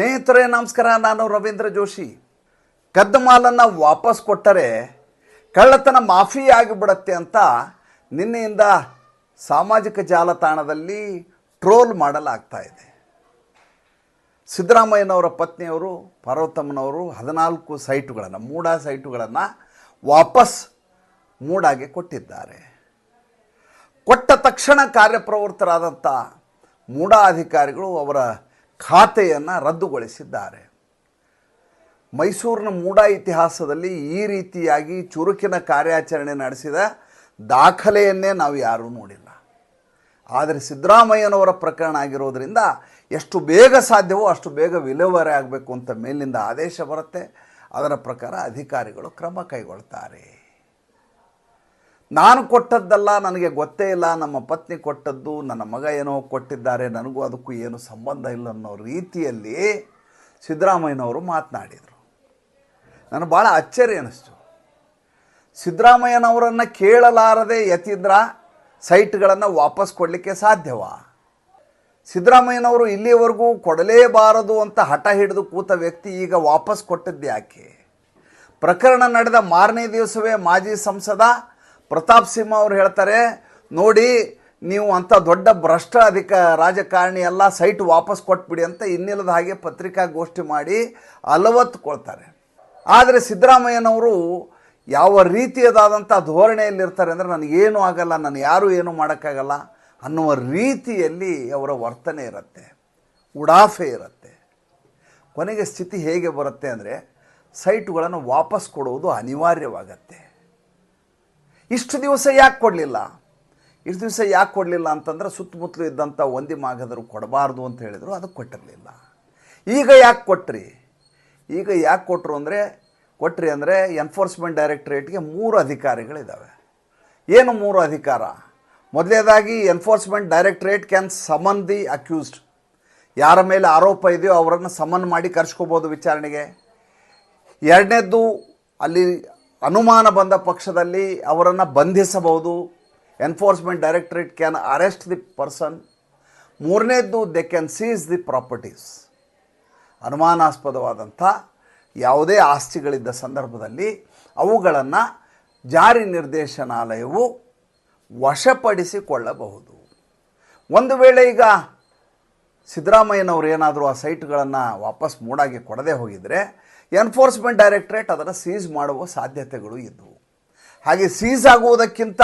ಸ್ನೇಹಿತರೇ, ನಮಸ್ಕಾರ. ನಾನು ರವೀಂದ್ರ ಜೋಶಿ. ಕದ್ದ ಮಾಲನ್ನು ವಾಪಸ್ ಕೊಟ್ಟರೆ ಕಳ್ಳತನ ಮಾಫಿ ಆಗಿಬಿಡತ್ತೆ ಅಂತ ನಿನ್ನೆಯಿಂದ ಸಾಮಾಜಿಕ ಜಾಲತಾಣದಲ್ಲಿ ಟ್ರೋಲ್ ಮಾಡಲಾಗ್ತಾ ಇದೆ. ಸಿದ್ದರಾಮಯ್ಯನವರ ಪತ್ನಿಯವರು, ಪಾರ್ವತಮ್ಮನವರು ಹದಿನಾಲ್ಕು ಸೈಟುಗಳನ್ನು, ಮೂಡ ಸೈಟುಗಳನ್ನು ವಾಪಸ್ ಮೂಡಾಗೆ ಕೊಟ್ಟಿದ್ದಾರೆ. ಕೊಟ್ಟ ತಕ್ಷಣ ಕಾರ್ಯಪ್ರವೃತ್ತರಾದಂಥ ಮೂಡ ಅಧಿಕಾರಿಗಳು ಅವರ ಖಾತೆಯನ್ನು ರದ್ದುಗೊಳಿಸಿದ್ದಾರೆ. ಮೈಸೂರಿನ ಮೂಡ ಇತಿಹಾಸದಲ್ಲಿ ಈ ರೀತಿಯಾಗಿ ಚುರುಕಿನ ಕಾರ್ಯಾಚರಣೆ ನಡೆಸಿದ ದಾಖಲೆಯನ್ನೇ ನಾವು ಯಾರೂ ನೋಡಿಲ್ಲ. ಆದರೆ ಸಿದ್ದರಾಮಯ್ಯನವರ ಪ್ರಕರಣ ಆಗಿರೋದರಿಂದ ಎಷ್ಟು ಬೇಗ ಸಾಧ್ಯವೋ ಅಷ್ಟು ಬೇಗ ವಿಲೇವಾರಿ ಆಗಬೇಕು ಅಂತ ಮೇಲಿಂದ ಆದೇಶ ಬರುತ್ತೆ. ಅದರ ಪ್ರಕಾರ ಅಧಿಕಾರಿಗಳು ಕ್ರಮ ಕೈಗೊಳ್ತಾರೆ. ನಾನು ಕೊಟ್ಟದ್ದಲ್ಲ, ನನಗೆ ಗೊತ್ತೇ ಇಲ್ಲ, ನಮ್ಮ ಪತ್ನಿ ಕೊಟ್ಟದ್ದು, ನನ್ನ ಮಗ ಏನೋ ಕೊಟ್ಟಿದ್ದಾರೆ, ನನಗೂ ಅದಕ್ಕೂ ಏನು ಸಂಬಂಧ ಇಲ್ಲ ಅನ್ನೋ ರೀತಿಯಲ್ಲಿ ಸಿದ್ದರಾಮಯ್ಯನವರು ಮಾತನಾಡಿದರು. ನನಗೆ ಭಾಳ ಅಚ್ಚರಿ ಅನ್ನಿಸ್ತು ಸಿದ್ದರಾಮಯ್ಯನವರನ್ನು ಕೇಳಲಾರದೆ ಎತ್ತಿದ್ರ ಸೈಟ್ಗಳನ್ನು ವಾಪಸ್ ಕೊಡಲಿಕ್ಕೆ ಸಾಧ್ಯವಾ? ಸಿದ್ದರಾಮಯ್ಯನವರು ಇಲ್ಲಿವರೆಗೂ ಕೊಡಲೇಬಾರದು ಅಂತ ಹಠ ಹಿಡಿದು ಕೂತ ವ್ಯಕ್ತಿ ಈಗ ವಾಪಸ್ ಕೊಟ್ಟದ್ದು ಯಾಕೆ ಪ್ರಕರಣ ನಡೆದ ಮಾರನೇ ದಿವಸವೇ ಮಾಜಿ ಸಂಸದ ಪ್ರತಾಪ್ ಸಿಂಹ ಅವರು ಹೇಳ್ತಾರೆ, ನೋಡಿ, ನೀವು ಅಂಥ ದೊಡ್ಡ ಭ್ರಷ್ಟ ಅಧಿಕ, ರಾಜಕಾರಣಿ ಎಲ್ಲ ಸೈಟ್ ವಾಪಸ್ ಕೊಟ್ಬಿಡಿ ಅಂತ ಇನ್ನಿಲ್ಲದ ಹಾಗೆ ಪತ್ರಿಕಾಗೋಷ್ಠಿ ಮಾಡಿ ಅಲವತ್ತುಕೊಳ್ತಾರೆ. ಆದರೆ ಸಿದ್ದರಾಮಯ್ಯನವರು ಯಾವ ರೀತಿಯದಾದಂಥ ಧೋರಣೆಯಲ್ಲಿರ್ತಾರೆ ಅಂದರೆ ನನಗೇನು ಆಗಲ್ಲ, ನಾನು ಯಾರೂ ಏನೂ ಮಾಡೋಕ್ಕಾಗಲ್ಲ ಅನ್ನುವ ರೀತಿಯಲ್ಲಿ ಅವರ ವರ್ತನೆ ಇರುತ್ತೆ. ಉಡಾಫೆ ಇರುತ್ತೆ. ಕೊನೆಗೆ ಸ್ಥಿತಿ ಹೇಗೆ ಬರುತ್ತೆ ಅಂದರೆ ಸೈಟ್ಗಳನ್ನು ವಾಪಸ್ ಕೊಡುವುದು ಅನಿವಾರ್ಯವಾಗತ್ತೆ. ಇಷ್ಟು ದಿವಸ ಯಾಕೆ ಕೊಡಲಿಲ್ಲ? ಇಷ್ಟು ದಿವಸ ಯಾಕೆ ಕೊಡಲಿಲ್ಲ ಅಂತಂದ್ರೆ ಸುತ್ತಮುತ್ತಲು ಇದ್ದಂಥ ಒಂದಿ ಮಾಗದರು ಕೊಡಬಾರ್ದು ಅಂತ ಹೇಳಿದರು, ಅದಕ್ಕೆ ಕೊಟ್ಟಿರಲಿಲ್ಲ. ಈಗ ಯಾಕೆ ಕೊಟ್ರಿ? ಈಗ ಯಾಕೆ ಕೊಟ್ಟರು ಅಂದರೆ, ಕೊಟ್ರಿ ಅಂದರೆ ಎನ್ಫೋರ್ಸ್ಮೆಂಟ್ ಡೈರೆಕ್ಟ್ರೇಟ್ಗೆ ಮೂರು ಅಧಿಕಾರಿಗಳಿದ್ದಾವೆ ಏನು ಮೂರು ಅಧಿಕಾರ? ಮೊದಲನೇದಾಗಿ enforcement directorate can summon the accused ಯಾರ ಮೇಲೆ ಆರೋಪ ಇದೆಯೋ ಅವರನ್ನು ಸಮನ್ ಮಾಡಿ ಕರ್ಸ್ಕೋಬೋದು ವಿಚಾರಣೆಗೆ. ಎರಡನೇದ್ದು ಅಲ್ಲಿ ಅನುಮಾನ ಬಂದ ಪಕ್ಷದಲ್ಲಿ ಅವರನ್ನು ಬಂಧಿಸಬಹುದು. Enforcement directorate can arrest the person ಮೂರನೇದ್ದು they can seize the properties ಅನುಮಾನಾಸ್ಪದವಾದಂಥ ಯಾವುದೇ ಆಸ್ತಿಗಳಿದ್ದ ಸಂದರ್ಭದಲ್ಲಿ ಅವುಗಳನ್ನು ಜಾರಿ ನಿರ್ದೇಶನಾಲಯವು ವಶಪಡಿಸಿಕೊಳ್ಳಬಹುದು. ಒಂದು ವೇಳೆ ಈಗ ಸಿದ್ದರಾಮಯ್ಯನವರು ಏನಾದರೂ ಆ ಸೈಟ್ಗಳನ್ನು ವಾಪಸ್ ಮೂಡಾಗಿ ಕೊಡದೆ ಹೋಗಿದ್ದರೆ ಎನ್ಫೋರ್ಸ್ಮೆಂಟ್ ಡೈರೆಕ್ಟ್ರೇಟ್ ಅದನ್ನು ಸೀಸ್ ಮಾಡುವ ಸಾಧ್ಯತೆಗಳು ಇದ್ದವು ಹಾಗೆ ಸೀಸ್ ಆಗುವುದಕ್ಕಿಂತ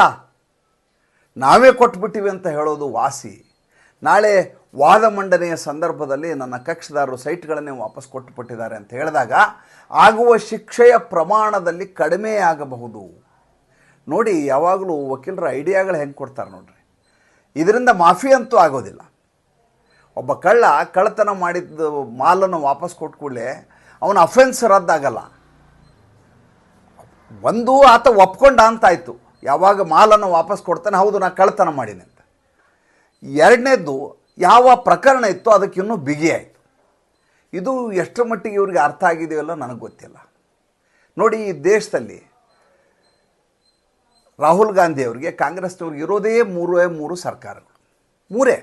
ನಾವೇ ಕೊಟ್ಬಿಟ್ಟಿವಿ ಅಂತ ಹೇಳೋದು ವಾಸಿ. ನಾಳೆ ವಾದ ಮಂಡನೆಯ ಸಂದರ್ಭದಲ್ಲಿ ನನ್ನ ಕಕ್ಷದಾರರು ಸೈಟ್ಗಳನ್ನೇ ವಾಪಸ್ ಕೊಟ್ಟುಬಿಟ್ಟಿದ್ದಾರೆ ಅಂತ ಹೇಳಿದಾಗ, ಆಗುವ ಶಿಕ್ಷೆಯ ಪ್ರಮಾಣದಲ್ಲಿ ಕಡಿಮೆ ಆಗಬಹುದು. ನೋಡಿ, ಯಾವಾಗಲೂ ವಕೀಲರ ಐಡಿಯಾಗಳು ಹೆಂಗೆ ಕೊಡ್ತಾರೆ ನೋಡ್ರಿ. ಇದರಿಂದ ಮಾಫಿ ಅಂತೂ ಆಗೋದಿಲ್ಲ. ಒಬ್ಬ ಕಳ್ಳ ಕಳ್ಳತನ ಮಾಡಿದ ಮಾಲನ್ನು ವಾಪಸ್ ಕೊಟ್ಟ ಕೂಡಲೇ ಅವನ ಅಫೆನ್ಸ್ ರದ್ದಾಗಲ್ಲ ಒಂದು ಆತ ಒಪ್ಕೊಂಡ ಅಂತಾಯಿತು. ಯಾವಾಗ ಮಾಲನ್ನು ವಾಪಸ್ ಕೊಡ್ತಾನೆ ಹೌದು ನಾನು ಕಳ್ಳತನ ಮಾಡೀನಿ ಅಂತ. ಎರಡನೇದ್ದು ಯಾವ ಪ್ರಕರಣ ಇತ್ತು ಅದಕ್ಕೆ ಇನ್ನೂ ಬಿಗಿಯಾಯಿತು ಇದು ಎಷ್ಟರ ಮಟ್ಟಿಗೆ ಇವ್ರಿಗೆ ಅರ್ಥ ಆಗಿದೆಯಲ್ಲ ನನಗೆ ಗೊತ್ತಿಲ್ಲ. ನೋಡಿ, ಈ ದೇಶದಲ್ಲಿ ರಾಹುಲ್ ಗಾಂಧಿಯವ್ರಿಗೆ ಕಾಂಗ್ರೆಸ್ನವ್ರಿಗೆ ಇರೋದೇ ಮೂರೇ ಮೂರು ಸರ್ಕಾರಗಳು. ಮೂರೇ.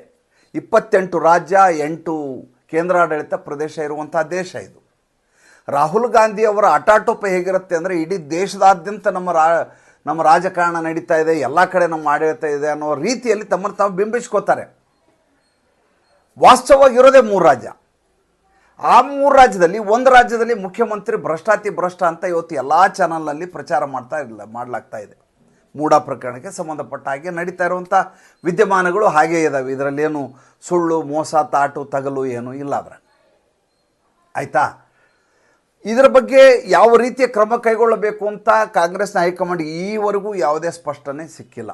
ಇಪ್ಪತ್ತೆಂಟು ರಾಜ್ಯ, ಎಂಟು ಕೇಂದ್ರಾಡಳಿತ ಪ್ರದೇಶ ಇರುವಂಥ ದೇಶ ಇದು. ರಾಹುಲ್ ಗಾಂಧಿ ಅವರ ಅಟಾಟೋಪ ಹೇಗಿರುತ್ತೆ ಅಂದರೆ ಇಡೀ ದೇಶದಾದ್ಯಂತ ನಮ್ಮ ರಾ, ನಮ್ಮ ರಾಜಕಾರಣ ನಡೀತಾ ಇದೆ, ಎಲ್ಲ ಕಡೆ ನಮ್ಮ ಆಡಳಿತ ಇದೆ ಅನ್ನೋ ರೀತಿಯಲ್ಲಿ ತಮ್ಮನ್ನು ತಾವು ಬಿಂಬಿಸ್ಕೋತಾರೆ. ವಾಸ್ತವವಾಗಿ ಇರೋದೇ ಮೂರು ರಾಜ್ಯ. ಆ ಮೂರು ರಾಜ್ಯದಲ್ಲಿ ಒಂದು ರಾಜ್ಯದಲ್ಲಿ ಮುಖ್ಯಮಂತ್ರಿ ಭ್ರಷ್ಟಾತಿ ಭ್ರಷ್ಟ ಅಂತ ಇವತ್ತು ಎಲ್ಲ ಚಾನಲ್ನಲ್ಲಿ ಪ್ರಚಾರ ಮಾಡ್ತಾ ಇಲ್ಲ, ಮಾಡಲಾಗ್ತಾ ಇದೆ. ಮೂಡ ಪ್ರಕರಣಕ್ಕೆ ಸಂಬಂಧಪಟ್ಟ ಹಾಗೆ ನಡೀತಾ ಇರುವಂಥ ವಿದ್ಯಮಾನಗಳು ಹಾಗೇ ಇದ್ದಾವೆ ಇದರಲ್ಲೇನು ಸುಳ್ಳು, ಮೋಸ, ತಾಟು, ತಗಲು ಏನು ಇಲ್ಲ ಅದರ ಆಯಿತಾ? ಇದರ ಬಗ್ಗೆ ಯಾವ ರೀತಿಯ ಕ್ರಮ ಕೈಗೊಳ್ಳಬೇಕು ಅಂತ ಕಾಂಗ್ರೆಸ್ನ ಹೈಕಮಾಂಡ್ ಈವರೆಗೂ ಯಾವುದೇ ಸ್ಪಷ್ಟನೆ ಸಿಕ್ಕಿಲ್ಲ.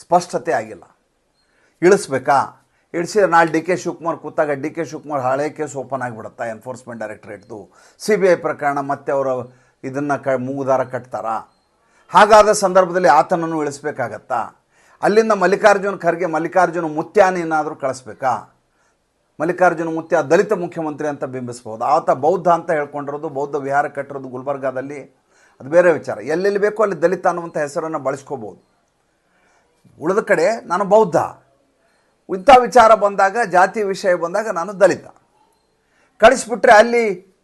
ಸ್ಪಷ್ಟತೆ ಆಗಿಲ್ಲ. ಇಳಿಸ್ಬೇಕಾ? ಇಳಿಸಿದ್ರೆ ನಾಳೆ ಡಿ ಕೆ ಶಿವಕುಮಾರ್ ಕೂತಾಗ ಡಿ ಕೆ ಶಿವಕುಮಾರ್ ಹಳೆ ಕೇಸ್ ಓಪನ್ ಆಗಿಬಿಡುತ್ತಾ? ಎನ್ಫೋರ್ಸ್ಮೆಂಟ್ ಡೈರೆಕ್ಟ್ರೇಟ್ದು ಸಿ ಬಿ ಐ ಪ್ರಕರಣ ಮತ್ತೆ ಅವರು ಇದನ್ನು ಕ ಮೂಗುದಾರ ಕಟ್ತಾರಾ? ಹಾಗಾದ ಸಂದರ್ಭದಲ್ಲಿ ಆತನನ್ನು ಇಳಿಸ್ಬೇಕಾಗತ್ತಾ? ಅಲ್ಲಿಂದ ಮಲ್ಲಿಕಾರ್ಜುನ ಖರ್ಗೆ ಮಲ್ಲಿಕಾರ್ಜುನ ಮುತ್ಯಾನೇನಾದರೂ ಕಳಿಸ್ಬೇಕಾ? ಮಲ್ಲಿಕಾರ್ಜುನ ಮುತ್ಯ ದಲಿತ ಮುಖ್ಯಮಂತ್ರಿ ಅಂತ ಬಿಂಬಿಸ್ಬೋದು. ಆತ ಬೌದ್ಧ ಅಂತ ಹೇಳ್ಕೊಂಡಿರೋದು, ಬೌದ್ಧ ವಿಹಾರ ಕಟ್ಟಿರೋದು ಗುಲ್ಬರ್ಗಾದಲ್ಲಿ. ಅದು ಬೇರೆ ವಿಚಾರ. ಎಲ್ಲೆಲ್ಲಿ ಬೇಕೋ ಅಲ್ಲಿ ದಲಿತ ಅನ್ನುವಂಥ ಹೆಸರನ್ನು ಬಳಸ್ಕೋಬೋದು. ಉಳಿದ ಕಡೆ ನಾನು ಬೌದ್ಧ. ಇಂಥ ವಿಚಾರ ಬಂದಾಗ, ಜಾತಿ ವಿಷಯ ಬಂದಾಗ ನಾನು ದಲಿತ. ಕಳಿಸ್ಬಿಟ್ರೆ ಅಲ್ಲಿ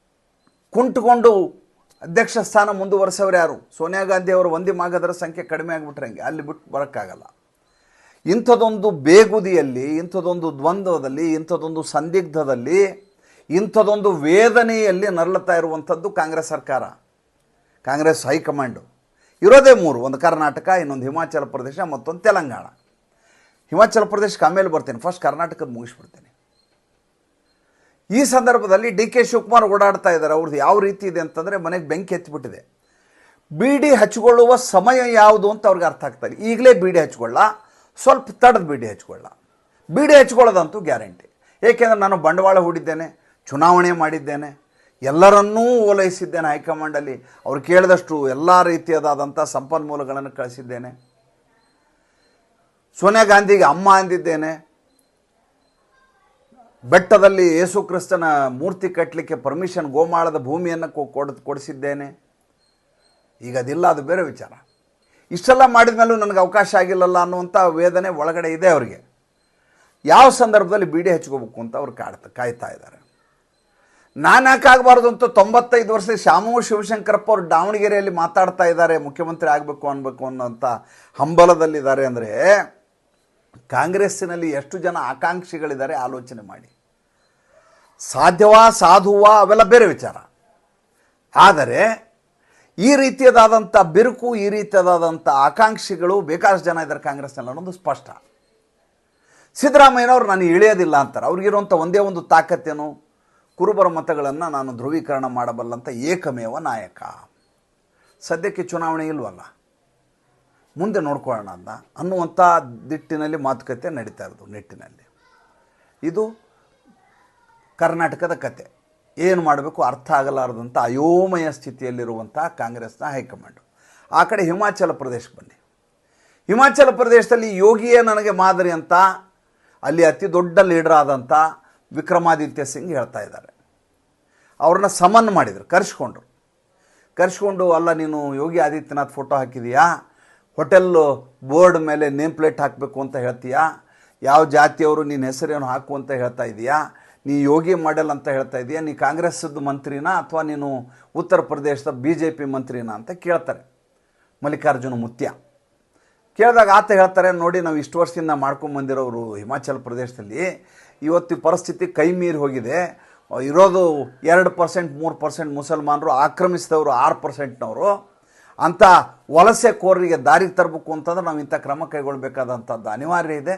ಕುಂಟುಕೊಂಡು ಅಧ್ಯಕ್ಷ ಸ್ಥಾನ ಮುಂದುವರೆಸೋರು ಯಾರು? ಸೋನಿಯಾ ಗಾಂಧಿ ಅವರು ಒಂದೇ ಮಾಗದರ ಸಂಖ್ಯೆ ಕಡಿಮೆ ಆಗಿಬಿಟ್ರಂಗೆ ಅಲ್ಲಿ ಬಿಟ್ಟು ಬರೋಕ್ಕಾಗಲ್ಲ. ಇಂಥದೊಂದು ಬೇಗುದಿಯಲ್ಲಿ, ಇಂಥದೊಂದು ದ್ವಂದ್ವದಲ್ಲಿ, ಇಂಥದೊಂದು ಸಂದಿಗ್ಧದಲ್ಲಿ, ಇಂಥದೊಂದು ವೇದನೆಯಲ್ಲಿ ನರಳುತ್ತಾ ಇರುವಂಥದ್ದು ಕಾಂಗ್ರೆಸ್ ಸರ್ಕಾರ. Congress high command. ಇರೋದೇ ಮೂರು. ಒಂದು ಕರ್ನಾಟಕ, ಇನ್ನೊಂದು ಹಿಮಾಚಲ ಪ್ರದೇಶ, ಮತ್ತೊಂದು ತೆಲಂಗಾಣ. ಹಿಮಾಚಲ ಪ್ರದೇಶಕ್ಕೆ ಆಮೇಲೆ ಬರ್ತೀನಿ. ಫಸ್ಟ್ ಕರ್ನಾಟಕದ ಮುಗಿಸ್ಬಿಡ್ತೀನಿ. ಈ ಸಂದರ್ಭದಲ್ಲಿ ಡಿ ಕೆ ಶಿವಕುಮಾರ್ ಓಡಾಡ್ತಾ ಇದ್ದಾರೆ. ಅವ್ರದ್ದು ಯಾವ ರೀತಿ ಇದೆ ಅಂತಂದರೆ ಮನೆಗೆ ಬೆಂಕಿ ಹಚ್ಚಿಬಿಟ್ಟಿದೆ ಬೀಡಿ ಹಚ್ಕೊಳ್ಳುವ ಸಮಯ ಯಾವುದು ಅಂತ ಅವ್ರಿಗೆ ಅರ್ಥ ಆಗ್ತಾರೆ ಈಗಲೇ ಬೀಡಿ ಹಚ್ಕೊಳ್ಳ, ಸ್ವಲ್ಪ ತಡೆದು ಬೀಡಿ ಹಚ್ಕೊಳ್ಳ. ಬೀಡಿ ಹಚ್ಕೊಳ್ಳೋದಂತೂ ಗ್ಯಾರಂಟಿ. ಏಕೆಂದರೆ ನಾನು ಬಂಡವಾಳ ಹೂಡಿದ್ದೇನೆ, ಚುನಾವಣೆ ಮಾಡಿದ್ದೇನೆ, ಎಲ್ಲರನ್ನೂ ಓಲೈಸಿದ್ದೇನೆ ಹೈಕಮಾಂಡಲ್ಲಿ ಅವ್ರು ಕೇಳಿದಷ್ಟು ಎಲ್ಲ ರೀತಿಯದಾದಂಥ ಸಂಪನ್ಮೂಲಗಳನ್ನು ಕಳಿಸಿದ್ದೇನೆ. ಸೋನಿಯಾ ಗಾಂಧಿಗೆ ಅಮ್ಮ ಅಂದಿದ್ದೇನೆ. ಬೆಟ್ಟದಲ್ಲಿ ಯೇಸು ಕ್ರಿಸ್ತನ ಮೂರ್ತಿ ಕಟ್ಟಲಿಕ್ಕೆ ಪರ್ಮಿಷನ್ ಗೋಮಾಳದ ಭೂಮಿಯನ್ನು ಕೊಡ್ ಕೊಡಿಸಿದ್ದೇನೆ. ಈಗ ಅದಿಲ್ಲ, ಅದು ಬೇರೆ ವಿಚಾರ. ಇಷ್ಟೆಲ್ಲ ಮಾಡಿದ ಮೇಲೂ ನನಗೆ ಅವಕಾಶ ಆಗಿಲ್ಲಲ್ಲ ಅನ್ನುವಂಥ ವೇದನೆ ಒಳಗಡೆ ಇದೆ ಅವರಿಗೆ. ಯಾವ ಸಂದರ್ಭದಲ್ಲಿ ಬೀಡಿ ಹೆಚ್ಕೋಬೇಕು ಅಂತ ಅವ್ರು ಕಾಡ್ತಾ ಕಾಯ್ತಾ ಇದ್ದಾರೆ. ನಾನು ಯಾಕಾಗಬಾರ್ದು ಅಂತ ತೊಂಬತ್ತೈದು ವರ್ಷದ ಶ್ಯಾಮು ಶಿವಶಂಕರಪ್ಪ ಅವರು ದಾವಣಗೆರೆಯಲ್ಲಿ ಮಾತಾಡ್ತಾ ಇದ್ದಾರೆ, ಮುಖ್ಯಮಂತ್ರಿ ಆಗಬೇಕು ಅನ್ಬೇಕು ಅನ್ನೋಂಥ ಹಂಬಲದಲ್ಲಿದ್ದಾರೆ ಅಂದರೆ ಕಾಂಗ್ರೆಸ್ಸಿನಲ್ಲಿ ಎಷ್ಟು ಜನ ಆಕಾಂಕ್ಷಿಗಳಿದ್ದಾರೆ ಆಲೋಚನೆ ಮಾಡಿ. ಸಾಧ್ಯವಾ, ಸಾಧುವಾ ಅವೆಲ್ಲ ಬೇರೆ ವಿಚಾರ. ಆದರೆ ಈ ರೀತಿಯದಾದಂಥ ಬಿರುಕು, ಈ ರೀತಿಯದಾದಂಥ ಆಕಾಂಕ್ಷಿಗಳು ಬೇಕಾದಷ್ಟು ಜನ ಇದ್ದಾರೆ ಕಾಂಗ್ರೆಸ್ನಲ್ಲಿ ಅನ್ನೋದು ಸ್ಪಷ್ಟ. ಸಿದ್ದರಾಮಯ್ಯನವರು ನಾನು ಇಳಿಯೋದಿಲ್ಲ ಅಂತಾರೆ. ಅವ್ರಿಗಿರುವಂಥ ಒಂದೇ ಒಂದು ತಾಕತ್ತೇನು? ಕುರುಬರ ಮತಗಳನ್ನು ನಾನು ಧ್ರುವೀಕರಣ ಮಾಡಬಲ್ಲಂಥ ಏಕಮೇವ ನಾಯಕ. ಸದ್ಯಕ್ಕೆ ಚುನಾವಣೆ ಇಲ್ವಲ್ಲ. ಮುಂದೆ ನೋಡ್ಕೊಳ್ಳೋಣ ಅಂತ ಅನ್ನುವಂಥ ದಿಟ್ಟಿನಲ್ಲಿ ಮಾತುಕತೆ ನಡೀತಾ ಇರೋದು ನಿಟ್ಟಿನಲ್ಲಿ. ಇದು ಕರ್ನಾಟಕದ ಕತೆ. ಏನು ಮಾಡಬೇಕು ಅರ್ಥ ಆಗಲಾರದಂಥ ಅಯೋಮಯ ಸ್ಥಿತಿಯಲ್ಲಿರುವಂಥ ಕಾಂಗ್ರೆಸ್ನ ಹೈಕಮಾಂಡು. ಆ ಕಡೆ ಹಿಮಾಚಲ ಪ್ರದೇಶಕ್ಕೆ ಬನ್ನಿ. ಹಿಮಾಚಲ ಪ್ರದೇಶದಲ್ಲಿ ಯೋಗಿಯೇ ನನಗೆ ಮಾದರಿ ಅಂತ, ಅಲ್ಲಿ ಅತಿ ದೊಡ್ಡ ಲೀಡರ್ ಆದಂಥ ವಿಕ್ರಮಾದಿತ್ಯ ಸಿಂಗ್ ಹೇಳ್ತಾ ಇದ್ದಾರೆ. ಅವ್ರನ್ನ ಸಮನ್ ಮಾಡಿದರು, ಕರೆಸ್ಕೊಂಡ್ರು. ಕರೆಸ್ಕೊಂಡು, ಅಲ್ಲ, ನೀನು ಯೋಗಿ ಆದಿತ್ಯನಾಥ್ ಫೋಟೋ ಹಾಕಿದೀಯಾ? ಹೋಟೆಲ್ಲು ಬೋರ್ಡ್ ಮೇಲೆ ನೇಮ್ ಪ್ಲೇಟ್ ಹಾಕಬೇಕು ಅಂತ ಹೇಳ್ತೀಯಾ? ಯಾವ ಜಾತಿಯವರು ನಿನ್ನ ಹೆಸರೇನು ಹಾಕು ಅಂತ ಹೇಳ್ತಾ ಇದೀಯಾ? ನೀ ಯೋಗಿ ಮಾಡೆಲ್ ಅಂತ ಹೇಳ್ತಾ ಇದೀಯಾ? ನೀ ಕಾಂಗ್ರೆಸ್ಸದ್ದು ಮಂತ್ರಿನಾ ಅಥವಾ ನೀನು ಉತ್ತರ ಪ್ರದೇಶದ ಬಿ ಜೆ ಪಿ ಮಂತ್ರಿನಾ ಅಂತ ಕೇಳ್ತಾರೆ. ಮಲ್ಲಿಕಾರ್ಜುನ ಮುತ್ಯ. ಕೇಳಿದಾಗ ಆತ ಹೇಳ್ತಾರೆ, ನೋಡಿ, ನಾವು ಇಷ್ಟು ವರ್ಷದಿಂದ ಮಾಡ್ಕೊಂಬಂದಿರೋರು ಹಿಮಾಚಲ ಪ್ರದೇಶದಲ್ಲಿ. ಇವತ್ತು ಪರಿಸ್ಥಿತಿ ಕೈ ಮೀರಿ ಹೋಗಿದೆ. ಇರೋದು ಎರಡು ಪರ್ಸೆಂಟ್, ಮೂರು ಪರ್ಸೆಂಟ್ ಮುಸಲ್ಮಾನರು ಆಕ್ರಮಿಸಿದವರು ಆರು ಪರ್ಸೆಂಟ್ನವರು. ಅಂಥ ವಲಸೆ ಕೋರರಿಗೆ ದಾರಿಗೆ ತರಬೇಕು ಅಂತಂದ್ರೆ ನಾವು ಇಂಥ ಕ್ರಮ ಕೈಗೊಳ್ಳಬೇಕಾದಂಥದ್ದು ಅನಿವಾರ್ಯ ಇದೆ.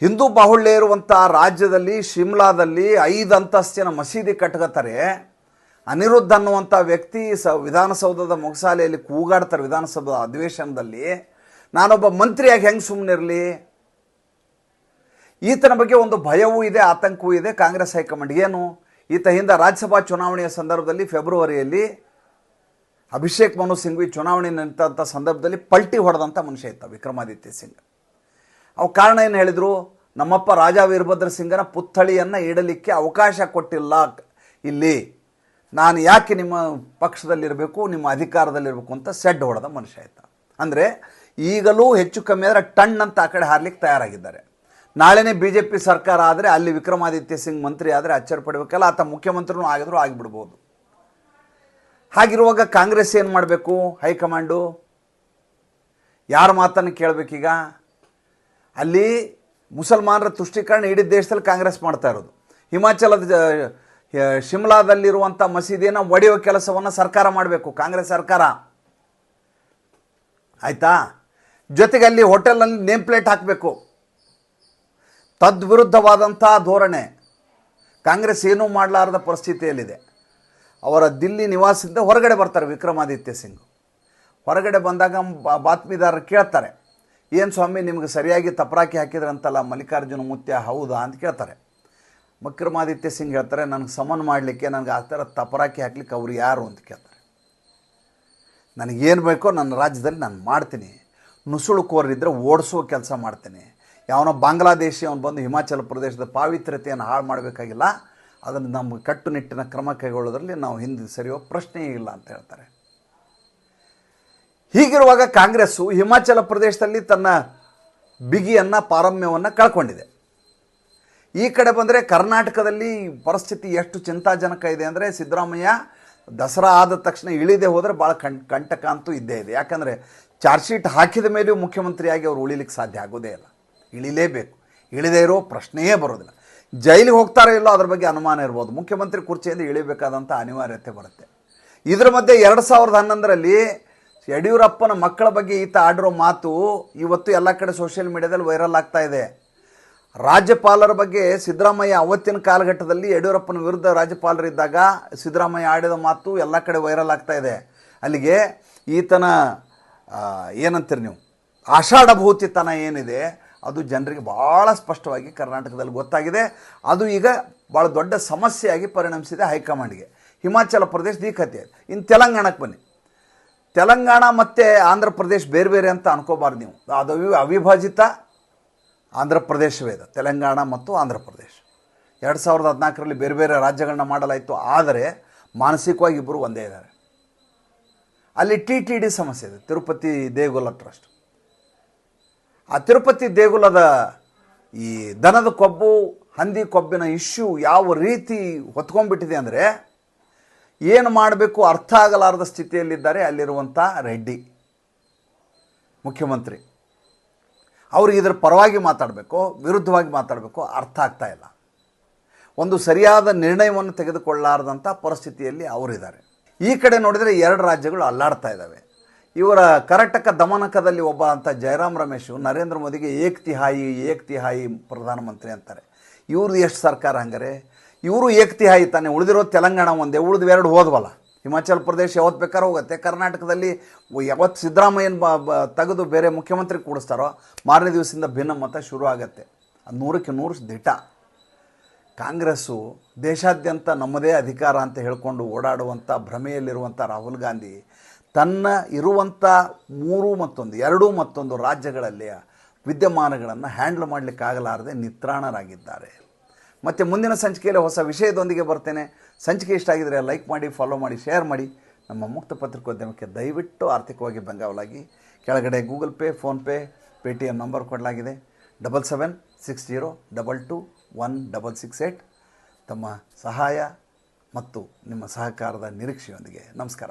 ಹಿಂದೂ ಬಾಹುಳ್ಯ ಇರುವಂಥ ರಾಜ್ಯದಲ್ಲಿ, ಶಿಮ್ಲಾದಲ್ಲಿ ಐದು ಅಂತಸ್ತಿನ ಮಸೀದಿ ಕಟ್ಕೋತಾರೆ. ಅನಿರುದ್ಧ ಅನ್ನುವಂಥ ವ್ಯಕ್ತಿ ಸ ವಿಧಾನಸೌಧದ ಮೊಗಸಾಲೆಯಲ್ಲಿ ಕೂಗಾಡ್ತಾರೆ ವಿಧಾನಸಭಾ ಅಧಿವೇಶನದಲ್ಲಿ. ನಾನೊಬ್ಬ ಮಂತ್ರಿಯಾಗಿ ಹೆಂಗೆ ಸುಮ್ಮನಿರಲಿ ಈತನ ಬಗ್ಗೆ ಒಂದು ಭಯವೂ ಇದೆ, ಆತಂಕವೂ ಇದೆ. ಕಾಂಗ್ರೆಸ್ ಹೈಕಮಾಂಡ್ ಏನು? ಈತ ಹಿಂದೆ ರಾಜ್ಯಸಭಾ ಚುನಾವಣೆಯ ಸಂದರ್ಭದಲ್ಲಿ ಫೆಬ್ರವರಿಯಲ್ಲಿ ಅಭಿಷೇಕ್ ಮನು ಸಿಂಘ್ವಿ ಚುನಾವಣೆ ನಿಂತಂಥ ಸಂದರ್ಭದಲ್ಲಿ ಪಲ್ಟಿ ಹೊಡೆದಂಥ ಮನುಷ್ಯ ಇತ್ತ ವಿಕ್ರಮಾದಿತ್ಯ ಸಿಂಗ್. ಅವು ಕಾರಣ ಏನು ಹೇಳಿದರು? ನಮ್ಮಪ್ಪ ರಾಜ ವೀರಭದ್ರ ಸಿಂಗನ ಪುತ್ಥಳಿಯನ್ನು ಇಡಲಿಕ್ಕೆ ಅವಕಾಶ ಕೊಟ್ಟಿಲ್ಲ. ಇಲ್ಲಿ ನಾನು ಯಾಕೆ ನಿಮ್ಮ ಪಕ್ಷದಲ್ಲಿರಬೇಕು, ನಿಮ್ಮ ಅಧಿಕಾರದಲ್ಲಿರಬೇಕು ಅಂತ ಸೆಡ್ ಹೊಡೆದ ಮನುಷ್ಯ ಆಯ್ತ ಅಂದರೆ ಈಗಲೂ ಹೆಚ್ಚು ಕಮ್ಮಿ ಆದರೆ ಟಣ್ ಅಂತ ಆ ಕಡೆ ಹಾರ್ಲಿಕ್ಕೆ ತಯಾರಾಗಿದ್ದಾರೆ. ನಾಳೆನೇ ಬಿ ಜೆ ಪಿ ಸರ್ಕಾರ ಆದರೆ ಅಲ್ಲಿ ವಿಕ್ರಮಾದಿತ್ಯ ಸಿಂಗ್ ಮಂತ್ರಿ ಆದರೆ ಅಚ್ಚರಿ ಪಡಬೇಕಲ್ಲ, ಆತ ಮುಖ್ಯಮಂತ್ರಿನೂ ಆಗಿದ್ರು ಆಗಿಬಿಡ್ಬೋದು. ಹಾಗಿರುವಾಗ ಕಾಂಗ್ರೆಸ್ ಏನು ಮಾಡಬೇಕು? ಹೈಕಮಾಂಡು? ಯಾರ ಮಾತನ್ನು ಕೇಳಬೇಕೀಗ? ಅಲ್ಲಿ ಮುಸಲ್ಮಾನರ ತುಷ್ಟೀಕರಣ ಇಡೀ ದೇಶದಲ್ಲಿ ಕಾಂಗ್ರೆಸ್ ಮಾಡ್ತಾ ಇರೋದು. ಹಿಮಾಚಲದ ಶಿಮ್ಲಾದಲ್ಲಿರುವಂಥ ಮಸೀದಿಯನ್ನು ಒಡೆಯುವ ಕೆಲಸವನ್ನು ಸರ್ಕಾರ ಮಾಡಬೇಕು, ಕಾಂಗ್ರೆಸ್ ಸರ್ಕಾರ. ಆಯಿತಾ? ಜೊತೆಗೆ ಅಲ್ಲಿ ಹೋಟೆಲ್ನಲ್ಲಿ ನೇಮ್ ಪ್ಲೇಟ್ ಹಾಕಬೇಕು. ತದ್ವಿರುದ್ಧವಾದಂಥ ಧೋರಣೆ. ಕಾಂಗ್ರೆಸ್ ಏನೂ ಮಾಡಲಾರದ ಪರಿಸ್ಥಿತಿಯಲ್ಲಿದೆ. ಅವರ ದಿಲ್ಲಿ ನಿವಾಸದಿಂದ ಹೊರಗಡೆ ಬರ್ತಾರೆ ವಿಕ್ರಮಾದಿತ್ಯ ಸಿಂಗ್. ಹೊರಗಡೆ ಬಂದಾಗ ಬಾತ್ಮೀದಾರರು ಕೇಳ್ತಾರೆ, ಏನು ಸ್ವಾಮಿ, ನಿಮಗೆ ಸರಿಯಾಗಿ ತಪರಾಕಿ ಹಾಕಿದ್ರಂತಲ್ಲ ಮಲ್ಲಿಕಾರ್ಜುನ ಮುತ್ಯ ಹೌದಾ? ಅಂತ ಕೇಳ್ತಾರೆ. ವಿಕ್ರಮಾದಿತ್ಯ ಸಿಂಗ್ ಹೇಳ್ತಾರೆ, ನನಗೆ ಸಮನ್ ಮಾಡಲಿಕ್ಕೆ ನನಗೆ ಆ ಥರ ತಪರಾಕಿ ಹಾಕ್ಲಿಕ್ಕೆ ಅವ್ರು ಯಾರು? ಅಂತ ಕೇಳ್ತಾರೆ. ನನಗೇನು ಬೇಕೋ ನನ್ನ ರಾಜ್ಯದಲ್ಲಿ ನಾನು ಮಾಡ್ತೀನಿ. ನುಸುಳುಕೋರಿದ್ರೆ ಓಡಿಸೋ ಕೆಲಸ ಮಾಡ್ತೀನಿ. ಯಾವನೋ ಬಾಂಗ್ಲಾದೇಶಿ ಅವನು ಬಂದು ಹಿಮಾಚಲ ಪ್ರದೇಶದ ಪಾವಿತ್ರ್ಯತೆಯನ್ನು ಹಾಳು ಮಾಡಬೇಕಾಗಿಲ್ಲ ಅದನ್ನು ನಮ್ಮ ಕಟ್ಟುನಿಟ್ಟಿನ ಕ್ರಮ ಕೈಗೊಳ್ಳೋದ್ರಲ್ಲಿ ನಾವು ಹಿಂದೆ ಸರಿಯೋ ಪ್ರಶ್ನೆಯೇ ಇಲ್ಲ ಅಂತ ಹೇಳ್ತಾರೆ. ಹೀಗಿರುವಾಗ ಕಾಂಗ್ರೆಸ್ಸು ಹಿಮಾಚಲ ಪ್ರದೇಶದಲ್ಲಿ ತನ್ನ ಬಿಗಿಯನ್ನು, ಪಾರಮ್ಯವನ್ನು ಕಳ್ಕೊಂಡಿದೆ. ಈ ಕಡೆ ಬಂದರೆ ಕರ್ನಾಟಕದಲ್ಲಿ ಪರಿಸ್ಥಿತಿ ಎಷ್ಟು ಚಿಂತಾಜನಕ ಇದೆ ಅಂದರೆ ಸಿದ್ದರಾಮಯ್ಯ ದಸರಾ ಆದ ತಕ್ಷಣ ಇಳಿದೇ ಹೋದರೆ ಭಾಳ ಕಂ ಕಂಟಕ ಅಂತೂ ಇದ್ದೇ ಇದೆ. ಯಾಕಂದರೆ ಚಾರ್ಜ್ ಶೀಟ್ ಹಾಕಿದ ಮೇಲೆಯೂ ಮುಖ್ಯಮಂತ್ರಿಯಾಗಿ ಅವರು ಉಳಿಲಿಕ್ಕೆ ಸಾಧ್ಯ ಆಗೋದೇ ಇಲ್ಲ. ಇಳಿಲೇಬೇಕು. ಇಳಿದೇ ಇರೋ ಪ್ರಶ್ನೆಯೇ ಬರೋದಿಲ್ಲ. ಜೈಲಿಗೆ ಹೋಗ್ತಾರೋ ಇಲ್ಲೋ ಅದ್ರ ಬಗ್ಗೆ ಅನುಮಾನ ಇರ್ಬೋದು. ಮುಖ್ಯಮಂತ್ರಿ ಕುರ್ಚಿಯಿಂದ ಇಳಿಬೇಕಾದಂಥ ಅನಿವಾರ್ಯತೆ ಬರುತ್ತೆ. ಇದರ ಮಧ್ಯೆ ಎರಡು ಸಾವಿರದ ಹನ್ನೊಂದರಲ್ಲಿ ಯಡಿಯೂರಪ್ಪನ ಮಕ್ಕಳ ಬಗ್ಗೆ ಈತ ಆಡಿರೋ ಮಾತು ಇವತ್ತು ಎಲ್ಲ ಕಡೆ ಸೋಷಿಯಲ್ ಮೀಡಿಯಾದಲ್ಲಿ ವೈರಲ್ ಆಗ್ತಾ ಇದೆ. ರಾಜ್ಯಪಾಲರ ಬಗ್ಗೆ ಸಿದ್ದರಾಮಯ್ಯ ಅವತ್ತಿನ ಕಾಲಘಟ್ಟದಲ್ಲಿ ಯಡಿಯೂರಪ್ಪನ ವಿರುದ್ಧ ರಾಜ್ಯಪಾಲರಿದ್ದಾಗ ಸಿದ್ದರಾಮಯ್ಯ ಆಡಿದ ಮಾತು ಎಲ್ಲ ಕಡೆ ವೈರಲ್ ಆಗ್ತಾ ಇದೆ. ಅಲ್ಲಿಗೆ ಈತನ ಏನಂತೀರಿ ನೀವು? ಆಷಾಢಭೂತಿತನ ಏನಿದೆ ಅದು ಜನರಿಗೆ ಭಾಳ ಸ್ಪಷ್ಟವಾಗಿ ಕರ್ನಾಟಕದಲ್ಲಿ ಗೊತ್ತಾಗಿದೆ. ಅದು ಈಗ ಭಾಳ ದೊಡ್ಡ ಸಮಸ್ಯೆಯಾಗಿ ಪರಿಣಮಿಸಿದೆ ಹೈಕಮಾಂಡ್ಗೆ. ಹಿಮಾಚಲ ಪ್ರದೇಶ ಈ ಕಥೆ ಇನ್ನು ತೆಲಂಗಾಣಕ್ಕೆ ಬನ್ನಿ. ತೆಲಂಗಾಣ ಮತ್ತು ಆಂಧ್ರ ಪ್ರದೇಶ ಬೇರೆ ಬೇರೆ ಅಂತ ಅನ್ಕೋಬಾರ್ದು ನೀವು. ಅದು ಅವಿ- ಅವಿಭಾಜಿತ ಆಂಧ್ರ ಪ್ರದೇಶವೇ ಇದೆ ತೆಲಂಗಾಣ ಮತ್ತು ಆಂಧ್ರ ಪ್ರದೇಶ. ಎರಡು ಸಾವಿರದ ಹದಿನಾಲ್ಕರಲ್ಲಿ ಬೇರೆ ಬೇರೆ ರಾಜ್ಯಗಳನ್ನ ಮಾಡಲಾಯಿತು. ಆದರೆ ಮಾನಸಿಕವಾಗಿ ಇಬ್ಬರು ಒಂದೇ ಇದ್ದಾರೆ. ಅಲ್ಲಿ ಟಿ ಟಿ ಡಿ ಸಮಸ್ಯೆ ಇದೆ. ತಿರುಪತಿ ದೇಗುಲ ಟ್ರಸ್ಟ್. ಆ ತಿರುಪತಿ ದೇಗುಲದ ಈ ದನದ ಕೊಬ್ಬು, ಹಂದಿ ಕೊಬ್ಬಿನ ಇಶ್ಯೂ ಯಾವ ರೀತಿ ಹೊತ್ಕೊಂಡ್ಬಿಟ್ಟಿದೆ ಅಂದರೆ ಏನು ಮಾಡಬೇಕು ಅರ್ಥ ಆಗಲಾರದ ಸ್ಥಿತಿಯಲ್ಲಿದ್ದಾರೆ ಅಲ್ಲಿರುವಂಥ ರೆಡ್ಡಿ ಮುಖ್ಯಮಂತ್ರಿ. ಅವರು ಇದರ ಪರವಾಗಿ ಮಾತಾಡಬೇಕು, ವಿರುದ್ಧವಾಗಿ ಮಾತಾಡಬೇಕು, ಅರ್ಥ ಆಗ್ತಾ ಇಲ್ಲ. ಒಂದು ಸರಿಯಾದ ನಿರ್ಣಯವನ್ನು ತೆಗೆದುಕೊಳ್ಳಾರದಂಥ ಪರಿಸ್ಥಿತಿಯಲ್ಲಿ ಅವರಿದ್ದಾರೆ. ಈ ಕಡೆ ನೋಡಿದರೆ ಎರಡು ರಾಜ್ಯಗಳು ಅಲ್ಲಾಡ್ತಾ ಇದ್ದಾವೆ. ಇವರ ಕರ್ನಾಟಕ ದಮನಕದಲ್ಲಿ ಒಬ್ಬ ಅಂತ ಜಯರಾಮ್ ರಮೇಶು ನರೇಂದ್ರ ಮೋದಿಗೆ ಏಕ್ ತಿಹಾಯಿ ಏಕ್ ತಿಹಾಯಿ ಪ್ರಧಾನಮಂತ್ರಿ ಅಂತಾರೆ. ಇವ್ರದ್ದು ಎಷ್ಟು ಸರ್ಕಾರ ಹಂಗಾರೆ? ಇವರು ಏಕ್ ತಿಹಾಯಿ ತಾನೆ, ಉಳಿದಿರೋ ತೆಲಂಗಾಣ ಒಂದೇ, ಉಳಿದು ಎರಡು ಹೋದ್ವಲ್ಲ? ಹಿಮಾಚಲ ಪ್ರದೇಶ ಯಾವತ್ತು ಬೇಕಾದ್ರೂ ಹೋಗುತ್ತೆ. ಕರ್ನಾಟಕದಲ್ಲಿ ಯಾವತ್ತು ಸಿದ್ದರಾಮಯ್ಯನ ಬ ತೆಗೆದು ಬೇರೆ ಮುಖ್ಯಮಂತ್ರಿ ಕೂಡಿಸ್ತಾರೋ, ಮಾರನೇ ದಿವಸದಿಂದ ಭಿನ್ನ ಮತ ಶುರು ಆಗುತ್ತೆ. ಅದು ನೂರಕ್ಕೆ ನೂರು ದಿಟ. ಕಾಂಗ್ರೆಸ್ಸು ದೇಶಾದ್ಯಂತ ನಮ್ಮದೇ ಅಧಿಕಾರ ಅಂತ ಹೇಳ್ಕೊಂಡು ಓಡಾಡುವಂಥ ಭ್ರಮೆಯಲ್ಲಿರುವಂಥ ರಾಹುಲ್ ಗಾಂಧಿ ತನ್ನ ಇರುವಂಥ ಮೂರು ಮತ್ತೊಂದು, ಎರಡು ಮತ್ತೊಂದು ರಾಜ್ಯಗಳಲ್ಲಿ ವಿದ್ಯಮಾನಗಳನ್ನು ಹ್ಯಾಂಡ್ಲ್ ಮಾಡಲಿಕ್ಕಾಗಲಾರದೆ ನಿತ್ರಾಣರಾಗಿದ್ದಾರೆ. ಮತ್ತು ಮುಂದಿನ ಸಂಚಿಕೆಯಲ್ಲಿ ಹೊಸ ವಿಷಯದೊಂದಿಗೆ ಬರ್ತೇನೆ. ಸಂಚಿಕೆ ಇಷ್ಟ ಆಗಿದರೆ ಲೈಕ್ ಮಾಡಿ ಫಾಲೋ ಮಾಡಿ ಶೇರ್ ಮಾಡಿ. ನಮ್ಮ ಮುಕ್ತ ಪತ್ರಿಕೋದ್ಯಮಕ್ಕೆ ದಯವಿಟ್ಟು ಆರ್ಥಿಕವಾಗಿ ಬೆಂಗಾವಲಾಗಿ. ಕೆಳಗಡೆ Google pay PhonePe Paytm number ಕೊಡಲಾಗಿದೆ. Double seven six zero double two one double six eight ತಮ್ಮ ಸಹಾಯ ಮತ್ತು ನಿಮ್ಮ ಸಹಕಾರದ ನಿರೀಕ್ಷೆಯೊಂದಿಗೆ ನಮಸ್ಕಾರ.